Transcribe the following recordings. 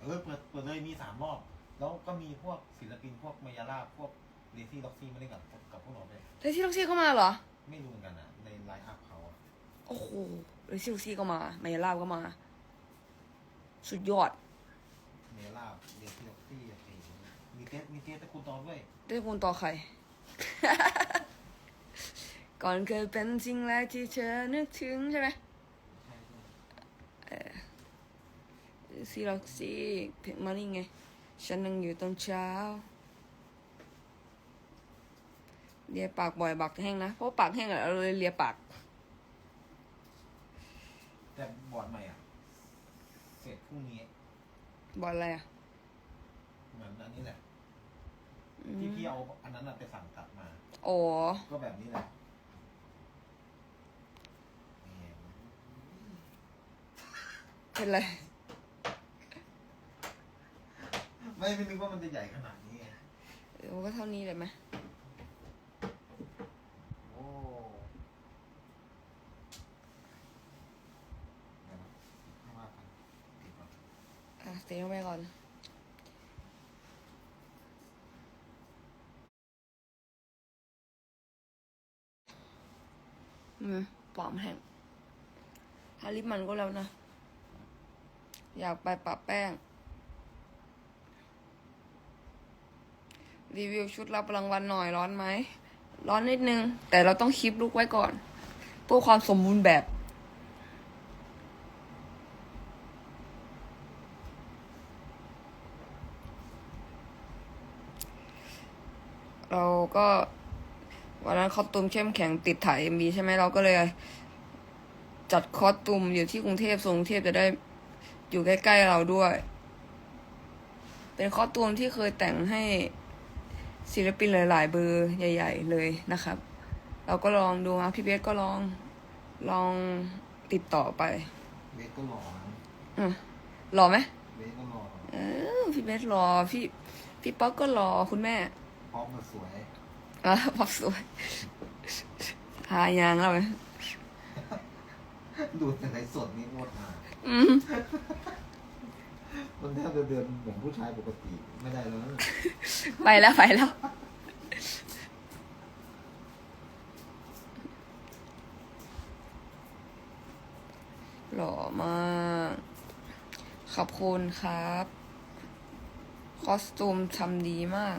เออเปิดเปิดเลยมีสามรอบ แล้วก็มีพวกศิลปินพวกมายาลาบพวกเลซี่ล็อกซี่มาเล่นกับกับพวกเราด้วยเลซี่ล็อกซี่เข้ามาเหรอ ไม่รู้เหมือนกันนะในไลน์อัพเขาอะโอ้โหเลซี่ล็อกซี่ก็มามายาลาบก็มา สุดยอดมายาลาบเลซี่ล็อกซี่อะไรอย่างเงี้ยมีเทสมีเทสตะคุณตอนด้วยได้คุณต่อใคร ก่อนเคยเป็นสิ่งแรกที่เธอนึกถึงใช่ไหม ใช่ใช่ ซีล็อกซี่เพลงมานี่ไง ฉันนั่งอยู่ตอนเช้า เลียปากบ่อยปากแห้งนะ เพราะปากแห้งอะเราเลยเลียปาก แต่บอร์ดใหม่อะ เสร็จพรุ่งนี้บอลอะไรอะเหมือนอันนี้แหละ อืมที่พี่เอาอันนั้นน่ะไปสั่งตัดมาโอ้ก็แบบนี้แหละนี่เป็นไร ไม่ไม่นึกว่ามันจะใหญ่ขนาดนี้ไงเออมันก็เท่านี้เลยไหมโอ้เดี๋ยวนะไม่ว่ากันปิดก่อนอะเสียงไปก่อน อืมปอมแห้งทาลิปมันก็แล้วนะ อยากไปปะแป้ง รีวิวชุดรับรางวัลหน่อยร้อนไหม ร้อนนิดนึง แต่เราต้องคลิปลุกไว้ก่อนเพื่อความสมบูรณ์แบบ เราก็วันนั้นคอสตูมเข้มแข็งติดถ่ายเอ็มบีใช่ไหมเราก็เลย จัดคอสตูมอยู่ที่กรุงเทพส่งกรุงเทพจะได้อยู่ใกล้ ๆ เราด้วย เป็นคอสตูมที่เคยแต่งให้ ศิลปินหลาย ๆ เบอร์ใหญ่ ๆ เลยนะครับ เราก็ลองดูนะพี่เบสก็ลองลองติดต่อไปเบสก็หล่อนะอืมรอไหมเบสก็หล่อเออพี่เบสรอพี่พี่ป๊อกก็รอคุณแม่พร้อมมาสวยอะป๊อกสวยหายางแล้วไหมดูแต่ในสดนี่โคตรอ่าอืม มันแทบจะเดินเหมือนผู้ชายปกติไม่ได้แล้วไปแล้วไปแล้ว หล่อมาก ขอบคุณครับ คอสตูมทำดีมาก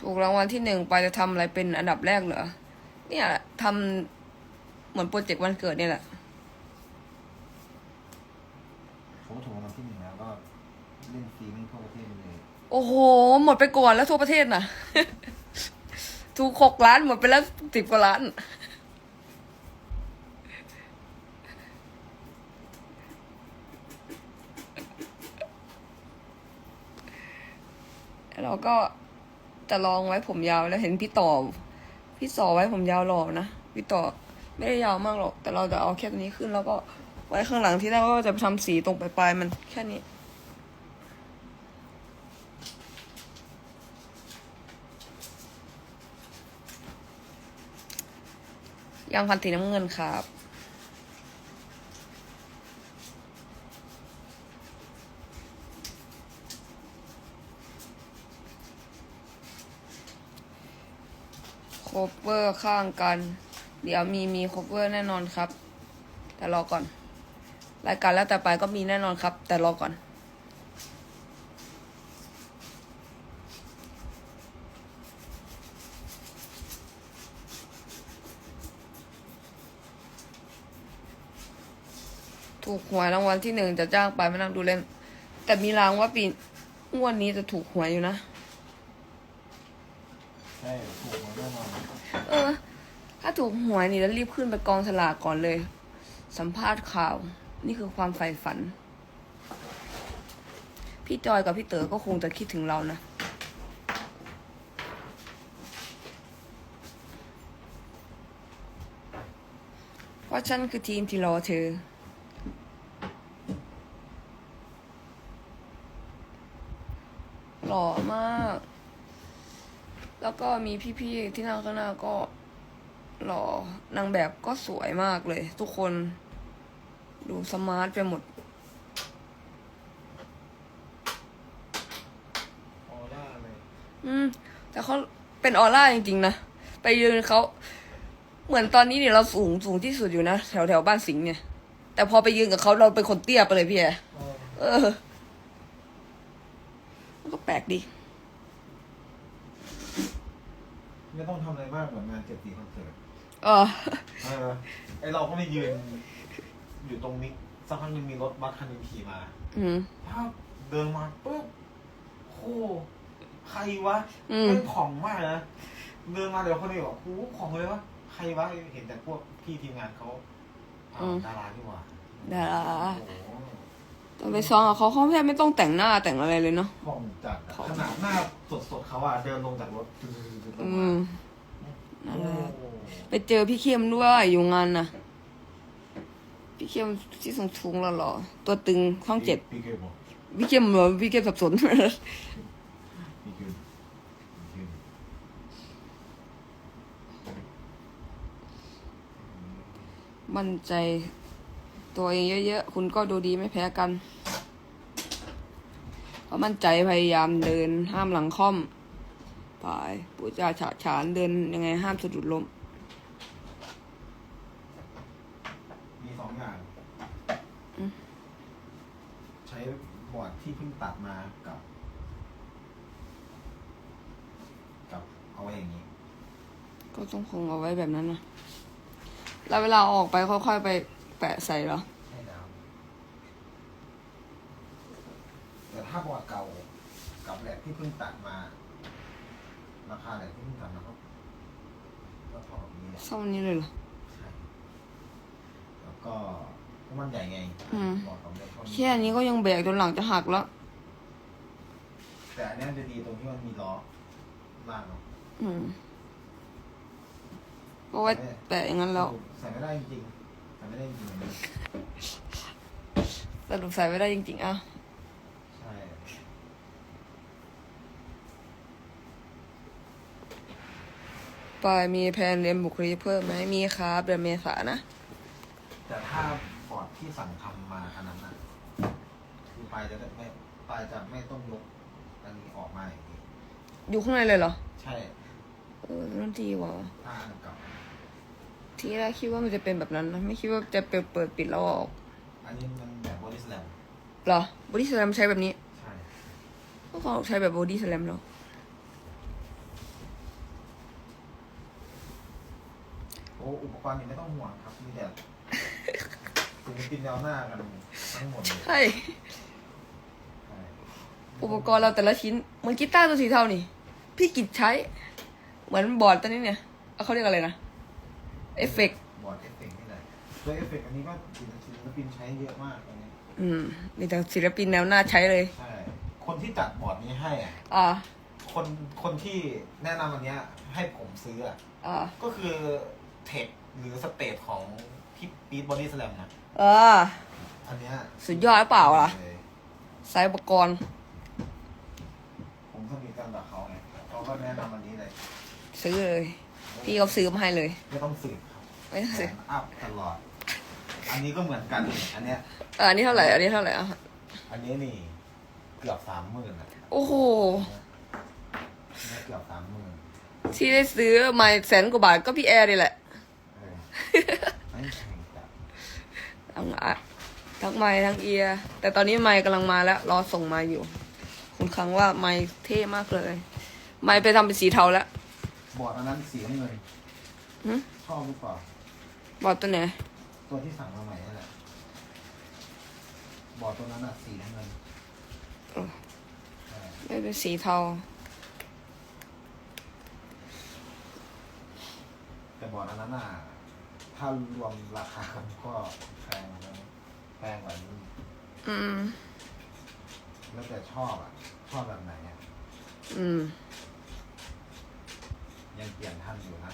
ถูกรางวัลที่หนึ่งไปจะทำอะไรเป็นอันดับแรกเหรอ เนี่ยทำ เหมือนโปรเจกต์วันเกิดเนี่ยแหละผมถูกรางวัลที่หนึ่งแล้วก็เล่นฟรีมิ่งทั่วประเทศเลยโอ้โห หมดไปก่อนแล้วทั่วประเทศน่ะ ถูกหกล้านหมดไปแล้วสิบกว่าล้าน เราก็จะลองไว้ผมยาวแล้วเห็นพี่ต่อ พี่ต่อไว้ผมยาวหล่อนะ พี่ต่อ ไม่ได้ยาวมากหรอก แต่เราจะเอาแค่ตัวนี้ขึ้นแล้วก็ไว้ข้างหลังที่แรกก็จะไปทำสีตรงปลายๆมันแค่นี้ยางพันสีน้ำเงินครับโคเวอร์ข้างกัน เดี๋ยวมีมีโคเวอร์แน่นอนครับ แต่รอก่อน รายการแล้วแต่ไปก็มีแน่นอนครับ แต่รอก่อน ถูกหวยรางวัลที่หนึ่งจะจ้างไปมานั่งดูเล่น แต่มีรางว่าปีงวดนี้จะถูกหวยอยู่นะ ใช่ถูกมาแน่นอนาถูกหวยนี่แล้วรีบขึ้นไปกองสลากก่อนเลย สัมภาษณ์ข่าว นี่คือความใฝ่ฝัน พี่จอยกับพี่เต๋อก็คงจะคิดถึงเรานะ เพราะฉันคือทีมที่รอเธอหล่อมาก แล้วก็มีพี่ๆที่นั่งข้างหน้าก็ หล่อนางแบบก็สวยมากเลย ทุกคนดูสมาร์ทไปหมดออร่าเลยอืม แต่เขาเป็นออร่าจริงๆนะ ไปยืนเขา เหมือนตอนนี้เนี่ยเราสูงสูงที่สุดอยู่นะ แถวแถวบ้านสิงห์เนี่ย แต่พอไปยืนกับเขาเราเป็นคนเตี้ยไปเลยพี่แอเออเออมันก็แปลกดี ไม่ต้องทำอะไรมากเหมือนงานเจ็ดสีคอนเสิร์ต เออเออไอเราก็ไม่ยืน อยู่ตรงนี้สักพักหนึงมีรถบัสคันหนึงขี่มาอืมภาพเดินมาปุ๊บโอ้ใครวะอืม เป็นของมากนะเดินมาเดี๋ยวคนนี้บอกโอ้ของเลยวะใครวะเห็นแต่พวกพี่ทีมงานเขาอ้าวดารานี่หว่าดาราโอ้โหตอนไปซ้อมกับเขาเขาแทบไม่ต้องแต่งหน้าแต่งอะไรเลยเนาะ ของจัดอะของขนาดหน้าสดๆเขาอะเดินลงจากรถอืม นั่นแหละโอ้ไปเจอพี่เข้มด้วยอยู่งานน่ะพี่เข้มที่สูงสูงๆหล่อๆตัวตึงช่องเจ็ดพี่เกมบอกพี่เข้มเหรอพี่เข้มสับสนพี่เกมพี่เกมมั่นใจตัวเองเยอะๆ คุณก็ดูดีไม่แพ้กันเพราะมั่นใจพยายามเดินห้ามหลังค่อม ไปปูจาฉาฉานเดินยังไงห้ามสะดุดล้ม มีสองอย่าง อืม ใช้บอร์ดที่เพิ่งตัดมากับ กับเอาไว้อย่างนี้ ก็ต้องคงเอาไว้แบบนั้นนะแล้วเวลาเอาออกไปค่อยๆไปแปะใส่เหรอ ให้ดาวแต่ถ้าบอร์ดเก่ากับแหลกที่เพิ่งตัดมา ราคาแหลกที่เพิ่งตัดมาก็ก็เท่าแบบนี้แหละซ่อมนี้เลยเหรอ ใช่แล้วก็เพราะมันใหญ่ไงอืม บอร์ดกับแหลกเท่าแค่อันนี้ก็ยังแบกจนหลังจะหักแล้ว แต่อันเนี้ยจะดีตรงที่มันมีล้อล่างเนาะอืมก็ไว้แปะอย่างนั้นแล้ว ใส่ไม่ได้จริงๆใส่ไม่ได้จริงๆเลยสรุปใส่ไม่ได้จริงๆอะ ใช่ ปายมีแผนเรียนบุคลิกเพิ่มไหมมีครับเดือนเมษานะ แต่ถ้าบอร์ดที่สั่งทำมาอันนั้นน่ะคือปลายจะไม่ปลายจะไม่ต้องยกอันนี้ออกมาอย่างนี้อยู่ข้างในเลยเหรอ ใช่เออนั่นดีว่ะถ้าอันเก่าทีแรกคิดว่ามันจะเป็นแบบนั้นนะไม่คิดว่าจะเปิดเปิดปิดแล้วเอาออกอันนี้มันแบบบอดี้สแลมเหรอบอดี้สแลมใช้แบบนี้ใช่ก็เขาใช้แบบบอดี้สแลมแล้วโอ้ อุปกรณ์นี่ไม่ต้องห่วงครับ มีแต่ศิลปินแนวหน้ากันทั้งหมดเลยใช่ ใช่อุปกรณ์เราแต่ละชิ้นเหมือนกีตาร์ตัวสีเทานี่ พี่กิจใช้ เหมือนบอร์ดตัวนี้เนี่ยเอาเขาเรียกอะไรนะเอฟเฟกบอร์ดเอฟเฟกต์นี่แหละตัวเอฟเฟกต์อันนี้ก็ศิลปินใช้เยอะมากตอนนี้ อืม มีแต่ศิลปินแนวหน้าใช้เลย ใช่ คนที่จัดบอร์ดนี้ให้อะอ่า คนคนที่แนะนำอันเนี้ยให้ผมซื้ออะอ่า ก็คือ เทคหรือสเตทของพี่ปีทบอดี้สแลมนะ เออ อันเนี้ยสุดยอดหรือเปล่าล่ะเลยใช้อุปกรณ์ผมสนิทกันกับเขาไงเขาก็แนะนำอันนี้เลยซื้อเลย พี่เขาซื้อมาให้เลย ไม่ต้องสืบครับไม่ต้องซื้อแสนอัพตลอด อันนี้ก็เหมือนกันนี่อันเนี้ยอ่าอันนี้เท่าไหร่ อันนี้เท่าไหร่อะอันนี้นี่เกือบสามหมื่นอะโอ้โห อันนี้เกือบสามหมื่นที่ได้ซื้อมาแสนกว่าบาทก็พี่แอร์นี่แหละ ทั้งอะทั้งไม้ทั้งเอียร์แต่ตอนนี้ไม้กำลังมาแล้ว รอส่งมาอยู่ คุณครั้งว่าไม้เท่มากเลย ไม้ไปทำเป็นสีเทาแล้ว บอร์ดอันนั้นสีน้ำเงินหึ ชอบหรือเปล่า บอดตัวไหน ตัวที่สั่งมาใหม่นั่นแหละบอร์ดตัวนั้นอะสีน้ำเงินโอ้ใช่ไม่เป็นสีเทา แต่บอร์ดอันนั้นอะ ถ้ารวมราคากันก็แพงนะแพงกว่านี้อืม แล้วแต่ชอบอะ ชอบแบบไหนอะอืม ยังเปลี่ยนทันอยู่นะ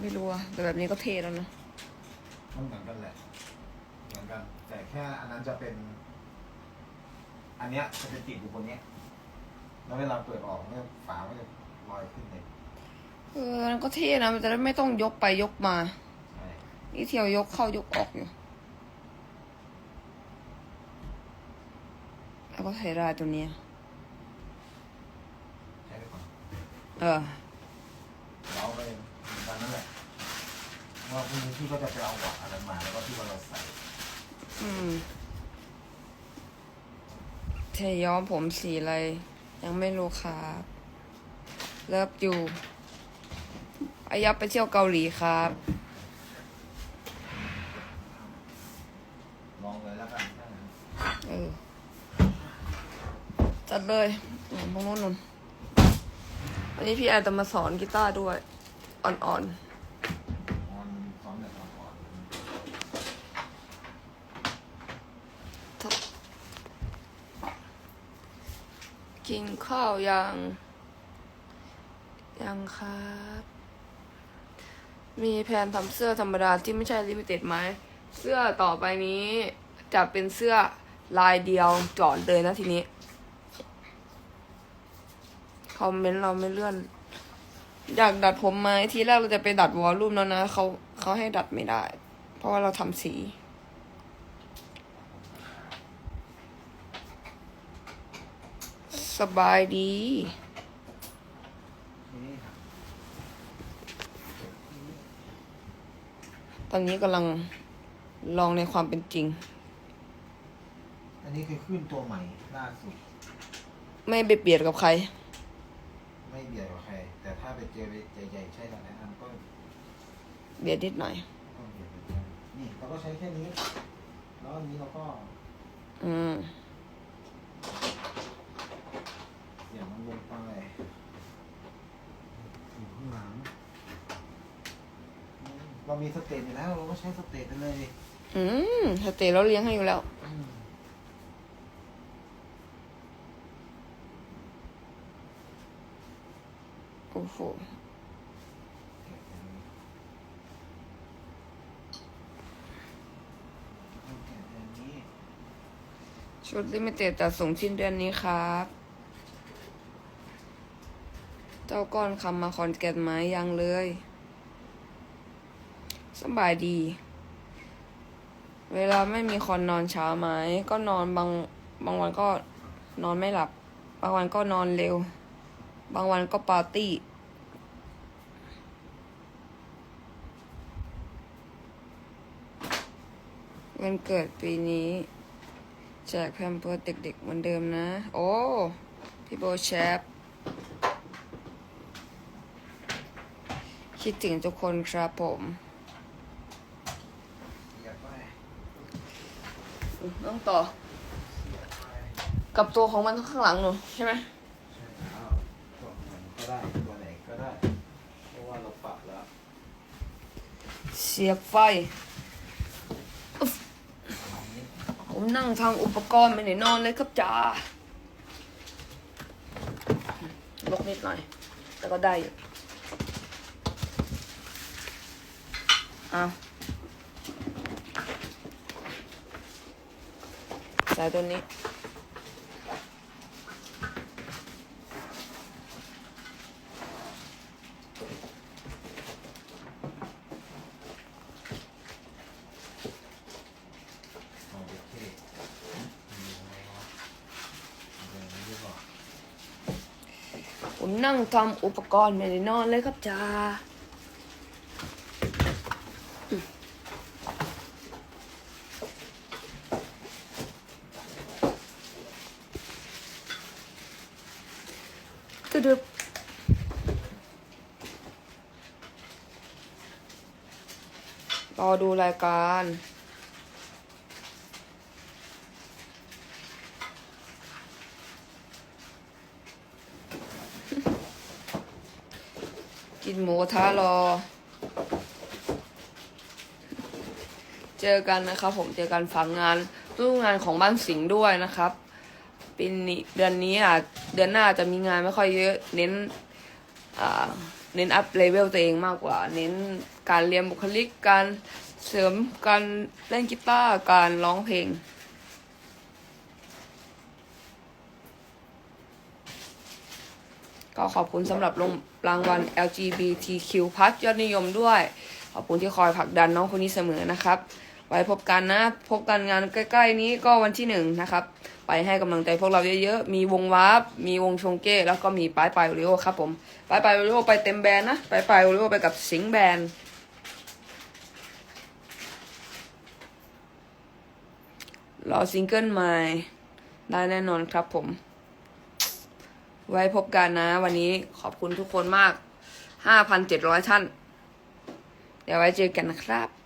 ไม่รู้อะแต่แบบนี้ก็เท่แล้วนะมันเหมือนกันแหละเหมือนกัน แต่แค่อันนั้นจะเป็น อันเนี้ยจะเป็นติดอยู่บนเนี้ย แล้วเวลาเปิดออกเนี่ยฝามันจะลอยขึ้นเลย เออนั่นก็เท่นะ มันจะได้ไม่ต้องยกไปยกมา ใช่นี่เที่ยวยกเข้ายกออกอยู่ แล้วก็ใช้รายตัวเนี้ย ใช้ไปก่อนเออ เราไปเหมือนกันนั่นแหละว่าพรุ่งนี้พี่ก็จะไปเอาหวักอะไรมาแล้วก็ที่ว่าเราใส่อืมเทย้อมผมสีอะไร ยังไม่รู้ครับ เลิฟอยู่ อายับไปเที่ยวเกาหลีครับ ลองเลยแล้วกันถ้างั้นเออ จัดเลยหนุนพวกนู้นหนุนวันนี้พี่แอนจะมาสอนกีตาร์ด้วย อ่อนออนซ้อมแบบอ่อนๆ กินข้าวยัง ยังครับ มีแผนทำเสื้อธรรมดาที่ไม่ใช่ลิมิเต็ดไหม เสื้อต่อไปนี้จะเป็นเสื้อลายเดียวจอดเลยนะทีนี้ คอมเมนต์เราไม่เลื่อน อยากดัดผมไหมทีแรกเราจะไปดัดวอลลุ่มแล้วนะเขาเขาให้ดัดไม่ได้ เพราะว่าเราทำสีสบายดี ๆนี่ครับ ตอนนี้กำลังลองในความเป็นจริง อันนี้คือขึ้นตัวใหม่ล่าสุด ไม่ไปเบียดกับใคร ไม่เบียดกับใคร แต่ถ้าไปเจอใหญ่ๆใช่หลายอันก็เบียดนิดหน่อย ก็เบียดไปเจอนี่เราก็ใช้แค่นี้ แล้วอันนี้เราก็ อืม เสียบมันลงไปอยู่ข้างหลังอืม เรามีสเตจอยู่แล้ว เราก็ใช้สเตจไปเลยอืมสเตย์เราเลี้ยงให้อยู่แล้ว อืมโอ้โห ต้อาเก็บอันนี้ชุดลิมิเต็ดจะส่งสิ้นเดือนนี้ครับ เจ้าก้อนคำมาคอนแกนไหมยังเลย สบายดี เวลาไม่มีคอนนอนเช้าไหมก็นอนบางบางวันก็นอนไม่หลับ บางวันก็นอนเร็ว บางวันก็ปาร์ตี้ วันเกิดปีนี้แจกแพมเพิร์สเด็กๆเหมือนเดิมนะ โอ้ พี่โบแชปคิดถึงทุกคนครับผม เสียบไป ต้องต่อเสียบไปกับตัวของมันข้างหลังหนูใช่ไหมใช่แล้วตัวไหนก็ได้ตัวไหนก็ได้ เพราะว่าเราปรับแล้วเสียบไฟ ผมนั่งทางอุปกรณ์ไม่ได้นอนเลยครับจ้าลกนิดหน่อย แต่ก็ได้อยู่เอาใส่ตัวนี้โอเคมีอะไรวะเดี๋ยวนี้ดีกว่าผมนั่งทำอุปกรณ์ไม่ได้นอนเลยครับจ้า ตึดึบรอดูรายการกินหมูกระทะรอ เจอกันนะครับผมเจอกันฝังงานรูปงานของบ้านสิงห์ด้วยนะครับ ปีนี้เดือนนี้อะเดือนหน้าจะมีงานไม่ค่อยเยอะ เน้นอ่าเน้นอัพเลเวลตัวเองมากกว่า เน้นการเรียนบุคลิกการเสริมการเล่นกีตาร์การร้องเพลงก็ขอบคุณสำหรับรางวัล LGBTQ+ ยอดนิยมด้วย ขอบคุณที่คอยผลักดันน้องคนนี้เสมอนะครับ ไว้พบกันนะ พบกันงานใกล้ ๆ นี้ก็วันที่หนึ่งนะครับ ไปให้กำลังใจพวกเราเยอะๆ มีวงวาร์ปมีวงชงเก้ แล้วก็มีป้ายปลายโอริโอครับผมป้ายปลายโอริโอไปเต็มแบรนนะป้ายปลายโอริโอไปกับสิงห์แบรนรอซิงเกิลใหม่ได้แน่นอนครับผม ไว้พบกันนะ วันนี้ขอบคุณทุกคนมาก 5,700 ท่าน เดี๋ยวไว้เจอกันนะครับ